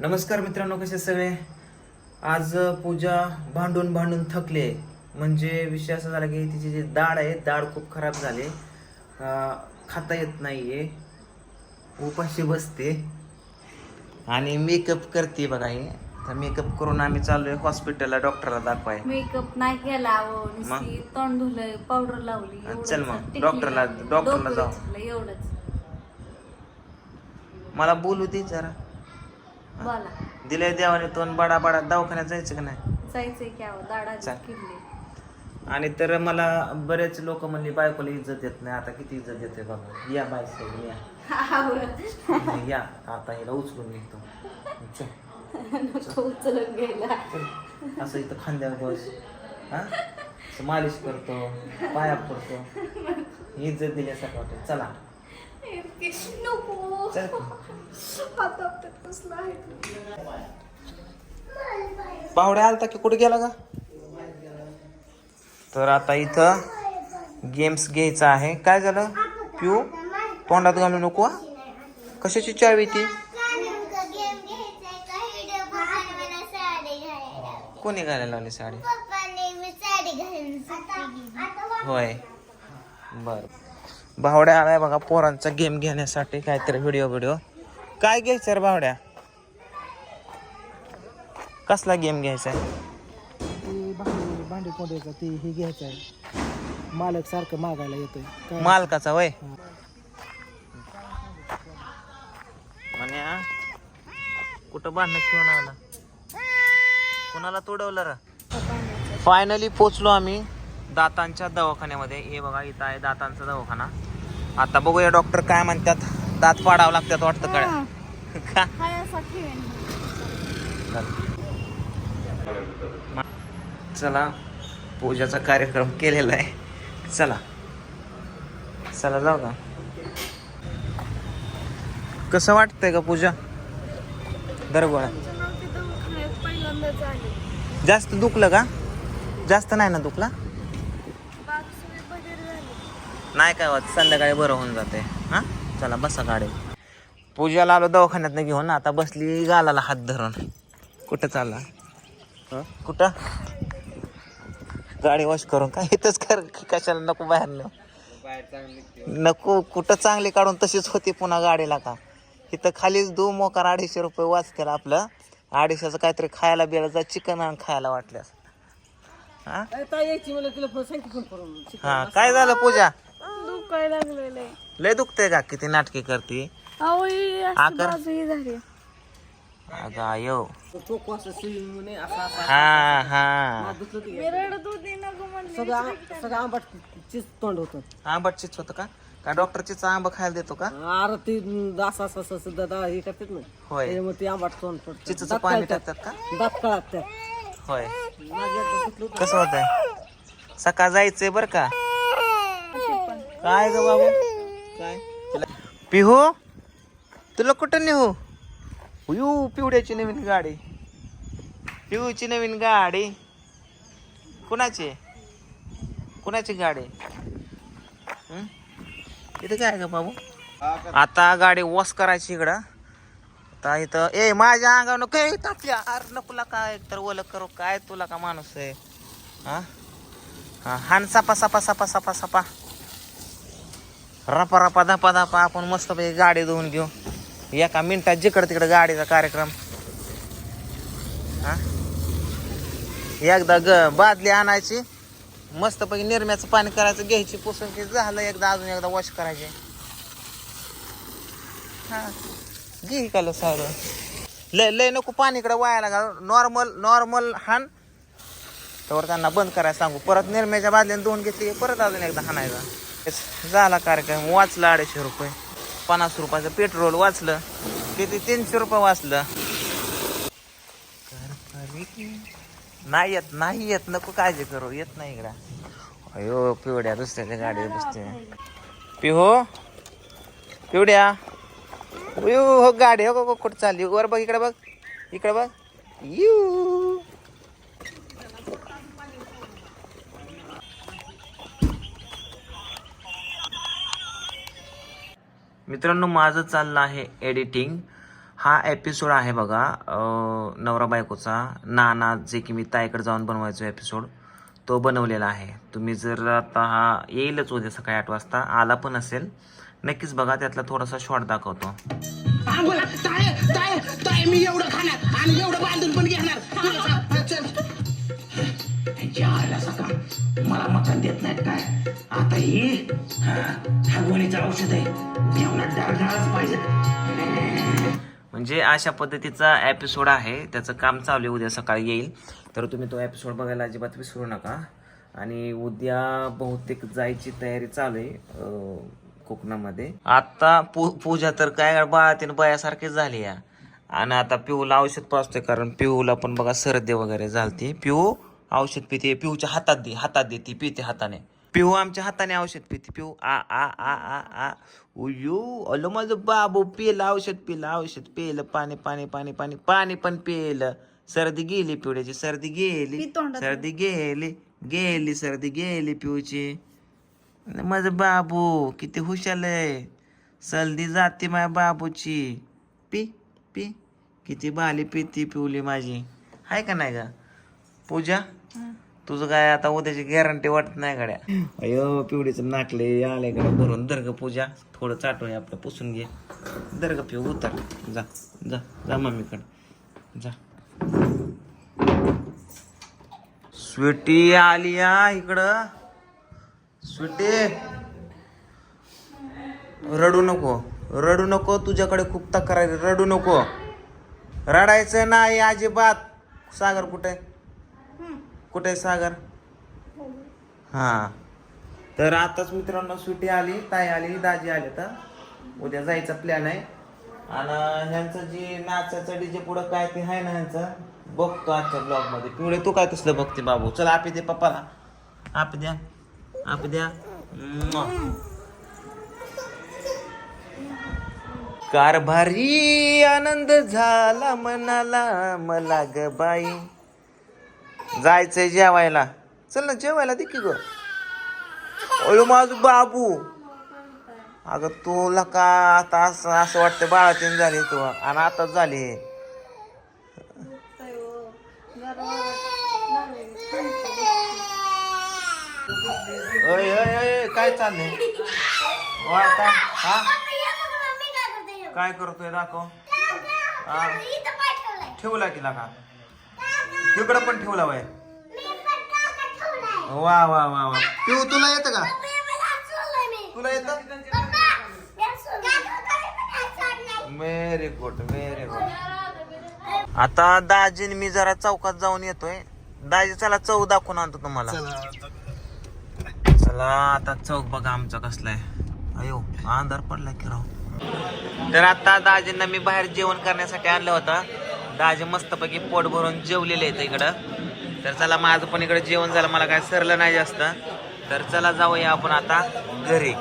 नमस्कार मित्रांनो कसे सगळे? आज पूजा भांडून भांडून थकले. म्हणजे विषय असा झाला की तिची जी दाढ आहे दाढ खूप खराब झाले. खाता येत नाहीये. उपाशी बसते. आणि मेकअप करते बघा हे. तर मेकअप करून आम्ही चाललोय हॉस्पिटलला डॉक्टरला दाखवाय. मेकअप नाही केला तोंड धुलंय पावडर लावली. चल मग, डॉक्टरला- डॉक्टरला डोकं जाऊ. एवढंच. मला बोलू दे जरा. बोला. दिलंय देवाने तोंड बडा बडा दवाखान्यात जायचं का नाही? जायचंय की अहो दाडा चल. आणि तर मला बरेच लोक म्हणले बायकोला इज्जत देत नाही आता किती इज्जत देते बाबा या बाय साहेब, या. या आता हिला उचलून निघतो. चल, नको उचलून चल. असं इथं खांद्यावर बस. हा? असं मालिश करतो पाया पडतो इज्जत दिल्यासारखं वाटतं चला. नको चल आता कसलं आलता की कुठे गेला का तर आता इथं गेम्स घ्यायचा आहे. काय झालं? पिऊ तोंडात घालू नको कशाची चावी ती? कोणी घालायला लावली साडी? होय. बरं. भावड्या आलाय बघा पोरांचा गेम घेण्यासाठी काहीतरी व्हिडिओ व्हिडिओ काय घ्यायचं रे भावड्या? कसला गेम घ्यायचा भांडी कोंडायचं ती हे घ्यायचं आहे. मालक सारखं मागायला येतोय. काय? मालकाचा वय? म्हणे कुठं बांधणं घेऊन आला? कुणाला तोडवलं र? फायनली पोचलो आम्ही दातांच्या दवाखान्यामध्ये. हे बघा इथं आहे दातांचा दवाखाना. आता बघूया डॉक्टर काय म्हणतात. दात पाडावं लागतात वाटतं कळ्या. का? चला पूजाचा कार्यक्रम केलेला आहे. चला. चला जाऊ का कसं वाटतंय का पूजा? दरगोळा. जास्त दुखलं का? जास्त नाही ना दुखला? नाही काय होत संध्याकाळी बरं होऊन जाते. हा? चला बसा गाडी पूजाला आलो दवाखान्यात घेऊन आता बसली गालाला हात धरून. कुठं चालला? हं? कुठं? गाडी वॉश करून काय इथंच कर कशाला नको बाहेर नेऊ. नको कुठं चांगली काढून तशीच होती पुन्हा गाडीला का? इथं खालीच दो मोकार अडीचशे रुपये वाचतील आपलं. अडीचशेचं काहीतरी खायला बिळायचं चिकन आणि खायला वाटल्यास. हा काय झालं पूजा? दुखाय लागलेलं आहे. लय दुखतंय का? किती नाटके करते? अहो ही अशी आकर? बाजू ही झाली. अगं आयो. चोको असं सुई म्हणे असं असं हा हा. दुखलं की मी रडत होती नको म्हणले. सगळं आं- सगळं आंबट चीज तोंड होतं. आंबट चिच होतं का? का डॉक्टरचीच आंब खायला देतो का? अरे ती असं असं असं सुद्धा हे करतात ना. होय. त्याच्यामुळे ती आंबट तोंड पडतं. चिचचं दात पाणी कळतात. टाकतात का? दात कळत त्यात. होय. माझ्या. कसं होतंय? सकाळ जायचंय बर का? काय ग बाबू? काय? तुला पिहू तुला कुठं नेहू? यू पिवड्याची नवीन गाडी. पिहूची नवीन गाडी. कुणाची? कुणाची गाडी? इथं काय ग बाबू? आता गाडी वॉश करायची इकडं. आता इथं ए माझ्या अंगावर काय तापल्या अरे नकुला काय? तर ओलं करू. काय तुला का माणूस आहे? हा? हा हान सपा सपा सपा सपा सपा. रपा रपा धपा धपा आपण मस्त गाडी धुवून घेऊ. एका मिनिटात जिकडं तिकडं गाडीचा कार्यक्रम. हां? एकदा ग बादली आणायची. मस्तपैकी निरम्याचं पाणी करायचं घ्यायची पुसून की झालं एकदा अजून एकदा वॉश करायचे. हां. घे का सारं लय लय नको पाणी इकडे वायाला घाल. नॉर्मल नॉर्मल हान तर त्यांना बंद करायला सांगू. परत निरम्याच्या बादल्याने दोन घेतली परत अजून एकदा हाणायचा. झाला कार्यक्रम. वाचला अडीचशे रुपये. पन्नास रुपयाचं पेट्रोल वाचलं. किती? तीनशे रुपये वाचलं. नाही येत नाही येत. नको काळजी करू. येत नाही इकडं. अयो पिवड्या दुसऱ्याच्या गाडीवर बसते. पिहो? पिवड्या? हो गाडी हो, हो, हो कुठं चालली? वर बघ इकडे बघ. इकडे बघ. यू मित्रांनो माझं चाललं आहे एडिटिंग हा एपिसोड आहे बघा नवरा बायकोचा. नाना जे की मी ताईकडे जाऊन बनवायचो एपिसोड तो बनवलेला आहे. तुम्ही जर आता हा येईलच उद्या सकाळी आठ वाजता आला पण असेल नक्कीच बघा त्यातला थोडासा शॉर्ट दाखवतो. ही हगवणीचं औषध आहे. जेवणात डाळडाळच पाहिजे. म्हणजे अशा पद्धतीचा एपिसोड आहे. त्याचं काम चालू आहे. उद्या सकाळी येईल. तर तुम्ही तो एपिसोड बघायला अजिबात विसरू नका. आणि उद्या बहुतेक जायची तयारी चालू आहे कोकणामध्ये. आता पू पूजा तर काय बाळातीन बयासारखीच झाली या. आणि आता पिऊला औषध पाचतोय कारण पिऊला पण बघा सर्दी वगैरे झालती. पिऊ औषध पिते. पिऊच्या हातात दे हातात दे. ती पिते हाताने. पिऊ आमच्या हाताने औषध पिते पिऊ. आ आ आ आ आ. उयू अलो माझं बाबू पिलं औषध पिलं औषध पिलं. पाणी पाणी पाणी पाणी पाणी पण पिलं. सर्दी गेली पिवड्याची सर्दी गेली. सर्दी गेली गेली सर्दी गेली पिऊची माझं बाबू किती हुशाल आहे सर्दी जाते माझ्या बाबूची. P P. किती बाली पिती पिवली माझी. आहे का नाही का पूजा? तुझं काय आता उद्याची गॅरंटी वाटत नाही गड्या. अयो पिवडीचं नाकले आले गड्या भरून दर्ग पूजा. थोडं चाटून आपलं पुसून घे. दर्ग पिऊ उतर. जा जा जा मम्मीकडे. जा. स्वीटी आली या इकडं. स्वीटी. रडू नको रडू नको तुझ्याकडे खूप तक्रार आहे, रडू नको. रडायचं नाही अजिबात. सागर कुठे? कुठे आहे सागर? हा. तर आताच मित्रांनो सुटी आली ताई आली दाजी आले तर उद्या जायचा प्लॅन आहे. आणि ह्यांचं जे नाचाचं डीजे पुढं काय ते आहे ना ह्यांचं? बघतो आजच्या ब्लॉगमध्ये. पिवळे तू काय तसलं बघते बाबू? चल आपी दे पप्पाला. आप द्या. आप द्या. कारभारी आनंद झाला मनाला. मला ग बाई. जायचंय जेवायला. चल ना जेवायला दे की ग. माझं माझ बाबू. अगं तुला का आता असं असं वाटतं बाळातीन झाली तू. आणि आताच झाली अय अय काय चाललंय? वाळता हा? काय करतोय दाखव. हा. ठेवला की का तिकडं पण ठेवला वय. वा वा वा वा. पिऊ तुला येतं का? तुला येतं? व्हेरी गुड व्हेरी गुड आता दाजीन मी जरा चौकात जाऊन येतोय. दाजी चला चौक दाखवून आणतो तुम्हाला. चला. आता चौक बघा आमचा कसला आहे. अयो अंधार पडला की राव. तर आता दाजींना मी बाहेर जेवण करण्यासाठी आणलं होतं. दाजी मस्तपैकी पोट भरून जेवलेले आहेत इकडं. तर चला माझं पण इकडे जेवण झालं. मला काय सरलं नाही जास्त. तर चला जाऊया आपण आता घरी.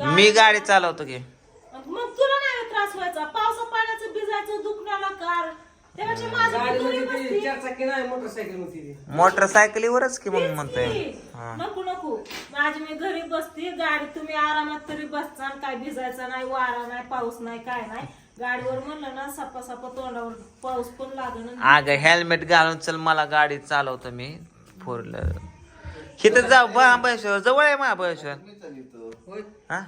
मी गाडी चालवतो की. मग तुला नाही त्रास व्हायचा? पावसा पाण्याचं भिजायचं दुखण्याला कार. मोटरसायकलीवरच की मग म्हणतोय? हा. नको नको. माझी मी घरी बसते. गाडी तुम्ही आरामात तरी बसचा. काय भिजायचा नाही वारा नाही पाऊस नाही काय नाही. गाडीवर म्हणलं ना सपा सपा तोंडावर पाऊस पण लागण अग हेल्मेट घालून चल मला गाडी चालवतो मी. फोर व्हीलर इथं जाऊ महाबळेश्वर जवळ आहे महाबळेश्वर हा?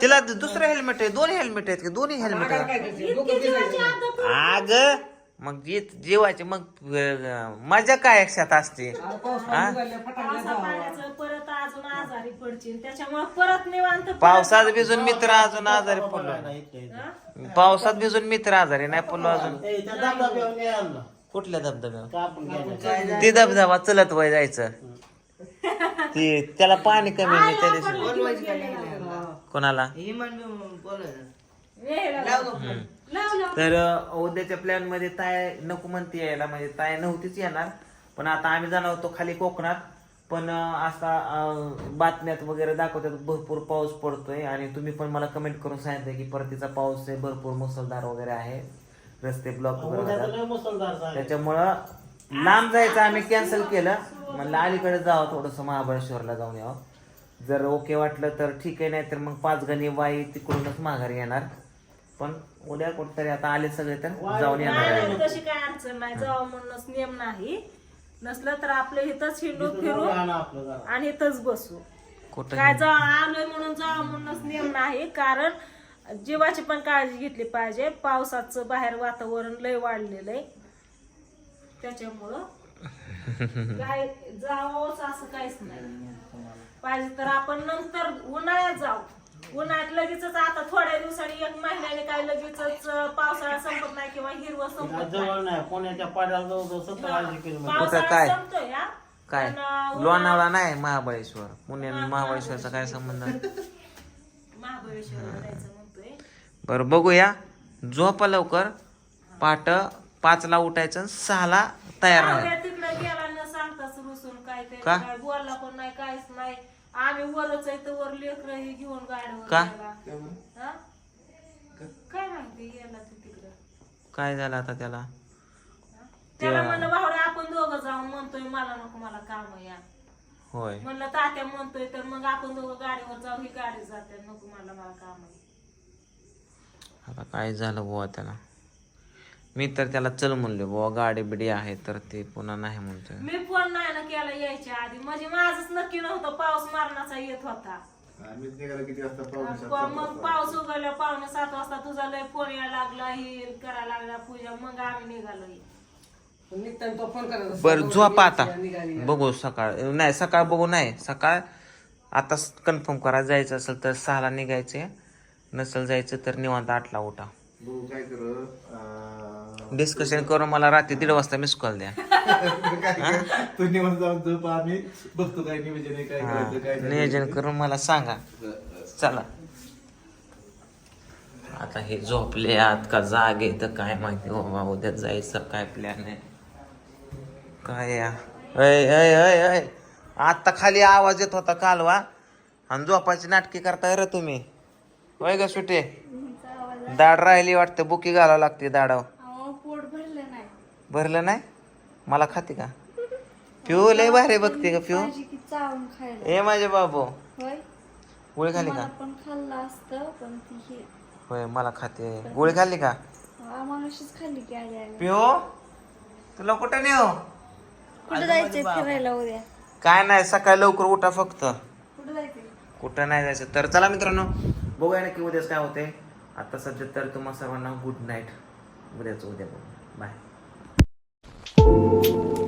तिला दुसरं हेल्मेट आहे दोन्ही हेल्मेट आहेत की? दोन्ही हेल्मेट आग मग जीत जीवाची मग मजा काय एकसाथ असते? हा? पावसा पाण्याचं परत अजून आजारी पडशील त्याच्यामुळे परत निवांत पावसात भिजून मित्र अजून आजारी पडलो. पावसात भिजून मित्र आजारी नाही पडलो अजून. कुठल्या धबधब्यावर? ती धबधबा चलत वय जायचं. ती त्याला पाणी कमी आहे त्या दिवशी. कोणाला? तर अ, उद्याच्या प्लॅनमध्ये ताय नको म्हणते यायला. म्हणजे ताय नव्हतीच येणार. पण आता आम्ही जाणार होतो खाली कोकणात. पण असा बातम्यात वगैरे दाखवतात भरपूर पाऊस पडतोय आणि तुम्ही पण मला कमेंट करून सांगितलं की परतीचा पाऊस आहे भरपूर मुसळधार वगैरे आहे रस्ते ब्लॉक वगैरे होतात. त्याच्यामुळं लांब जायचं आम्ही कॅन्सल केलं. म्हणलं अलीकडे जावं थोडंसं महाबळेश्वरला जाऊन यावं. जर ओके वाटलं तर ठीक आहे नाही तर मग पाच गणी वाई तिकडूनच माघारी येणार. पण उद्या कुठतरी आता आले सगळे तर जाऊन येणार तशी काय अडचण नाही. जावं म्हणूनच नियम नाही. नसलं तर आपलं इथंच हिंडू फिरू आणि इथंच बसू. काय जा आलोय म्हणून जावं म्हणूनच नियम नाही कारण जीवाची पण काळजी घेतली पाहिजे. पावसाचं बाहेर वातावरण लय वाढलेलं आहे. त्याच्यामुळं काय जावंच असं काहीच नाही. पाहिजे तर आपण नंतर उन्हाळ्यात जाऊ. उन्हाळ्यात लगेचच आता थोड्या दिवसांनी एक महिन्याने काय लगेचच पावसाळा संपत हिरवं संपत नाही. नाही पुण्याच्या पाड्याला जवळ सत्तर ऐंशी किलोमीटर. कुठं पावसाळा काय? संपतोय हा. काय? पण, अं, लोणावळा नाही महाबळेश्वर. पुणे आणि महाबळेश्वरचा काय संबंध? महाबळेश्वरला जायचं म्हणतोय. बरं बघूया. झोपा लवकर. पाट पाचला उठायचं आणि सहाला तयार राहायचं. आम्ही तिकडे गेला न सांगताच रुसून काय ते का? काय बोलला पण नाही काहीच नाही. आम्ही वरच आहे तर वर लेकर घेऊन गाडीवर का? गेला. हा? काय माहिती गेला ते तिकडं काय झालं आता त्याला? त्याला म्हणलं भावड्या आपण दोघं जाऊन म्हणतोय मला नको मला काम या होय. म्हणलं तात्या म्हणतोय तर मग आपण दोघं गाडीवर जाऊ ही गाडी जाते नको मला मला काम आहे. आता काय झालं बुवा त्याला? मी तर त्याला चल म्हणलो बुवा गाडी बिडी आहे तर ते पुन्हा नाही म्हणतोय. मी फोन नाही ना केला यायच्या आधी. म्हणजे माझंच नक्की नव्हतं पाऊस मारण्याचा येत होता. प- मग पाऊस उगवल्या पावणे सात वाजता तुझा लय फोन यायला लागला ही करायला लागला पूजा मग आम्ही निघालो बर झोपा आता. बघू सकाळ. नाही सकाळ बघू नाही. सकाळ आता कन्फर्म करा जायचं असेल तर सहाला निघायचे. नसेल जायचं तर निवांत आठला उठा. काय कर? डिस्कशन करून मला रात्री दीड वाजता मिस कॉल द्या. तू निवांत जाऊन झोप आम्ही. बघतो काय नियोजन आहे काय करायचं काय नाही. नियोजन करून मला सांगा. चला. आता हे झोपले आत का? जागे तर काय माहिती बाबा उद्या जायचं काय प्लॅन आहे? काय या? अय अय अय अय आता खाली आवाज येत होता कालवा आणि झोपायची नाटकी करताय रे तुम्ही. वय ग सुटे? दाढ राहिली वाटतं बुकी घालावं लागते दाडाव पोट भरलं नाही. भरलं नाही? मला खाते का? पिऊ लय भारी बघते का पिऊ. पाहिजे की चावून खायला. ए माझे बाबू. होय? गोळी खाली मला का पण खाल्लं असतं पण ती हे होय मला खाते. गोळी खाल्ली का? मागाशीच खाल्ली की आल्या आल्या पिओ तुला कुठं नेऊ? कुठं जायचंय फिरायला उद्या? काय नाही सकाळी लवकर उठा फक्त. कुठं जायचंय? कुठं नाही जायचं. तर चला मित्रांनो बघूया ना की उद्याच काय होते आता सध्या तर तुम्हा सर्वांना गुड नाईट उद्याच उद्या बघू. बाय うん。